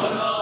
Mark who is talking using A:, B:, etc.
A: 하나